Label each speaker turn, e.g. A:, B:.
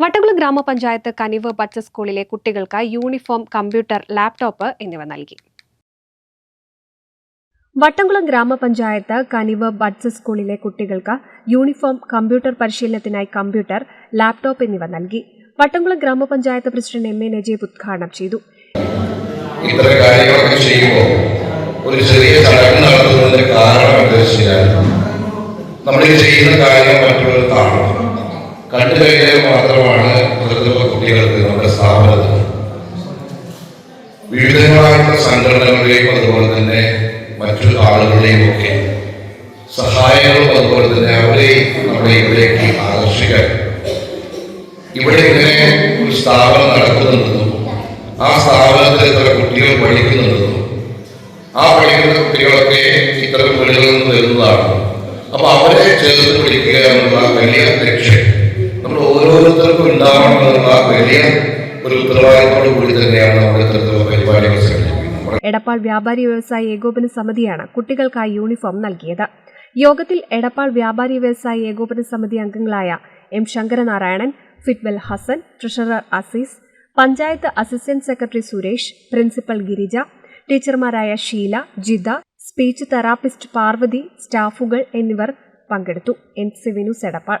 A: വട്ടകുളം ഗ്രാമപഞ്ചായത്ത് കനിവ് ബച്ച സ്കൂളിലെ കുട്ടികൾക്ക് യൂണിഫോം കമ്പ്യൂട്ടർ ലാപ്ടോപ്പ് എന്നിവ നൽകി. വട്ടംകുളം ഗ്രാമപഞ്ചായത്ത് കനിവ് ബഡ്സ് സ്കൂളിലെ കുട്ടികൾക്ക് യൂണിഫോം കമ്പ്യൂട്ടർ പരിശീലനത്തിനായി കമ്പ്യൂട്ടർ ലാപ്ടോപ്പ് എന്നിവ നൽകി. വട്ടംകുളം ഗ്രാമപഞ്ചായത്ത് പ്രസിഡന്റ് എം. എ. നജീബ് ഉദ്ഘാടനം ചെയ്തു.
B: ഇത്തരം കാര്യങ്ങളൊക്കെ ചെയ്യുമ്പോൾ ഒരു ചെറിയ നമ്മൾ ചെയ്യുന്ന കാര്യം മറ്റുള്ളവർ കണ്ടു മാത്രമാണ് ഇത്തരത്തിലുള്ള കുട്ടികൾക്ക് നമ്മുടെ സ്ഥാപനത്തിൽ വിവിധങ്ങളായിട്ടുള്ള സംഘടനകളുടെയും അതുപോലെ തന്നെ മറ്റു ആളുകളുടെയും ഒക്കെ സഹായങ്ങളും അതുപോലെ തന്നെ അവരെയും നമ്മുടെ ഇവിടേക്ക് ആകർഷിക്കാൻ. ഇവിടെ ഇങ്ങനെ ഒരു സ്ഥാപനം നടക്കുന്നുണ്ടെന്നും ആ സ്ഥാപനത്തിൽ ഇത്ര കുട്ടികൾ പഠിക്കുന്നുണ്ടെന്നും ആ പഠിക്കുന്ന കുട്ടികളൊക്കെ ഇത്തരം വീടുകളിൽ നിന്ന് വരുന്നതാണ്. അപ്പൊ അവരെ ചേർത്ത് പിടിക്കുക എന്നുള്ള വലിയ വലിയ ഒരു ഉത്തരവാദിത്തോടു കൂടി തന്നെയാണ് നമ്മൾ ഇത്തരത്തിലുള്ള പരിപാടികൾ
A: എടപ്പാൾ വ്യാപാരി വ്യവസായ ഏകോപന സമിതിയാണ് കുട്ടികൾക്കായി യൂണിഫോം നൽകിയത്. യോഗത്തിൽ എടപ്പാൾ വ്യാപാരി വ്യവസായ ഏകോപന സമിതി അംഗങ്ങളായ M Sankaranarayanan ഫിറ്റ്വൽ Hassan treasurer Azeez panchayat assistant secretary Suresh principal Girija ടീച്ചർമാരായ Sheela Jitha speech therapist Parvathi സ്റ്റാഫുകൾ എന്നിവർ പങ്കെടുത്തു. N C Vinus Edappal.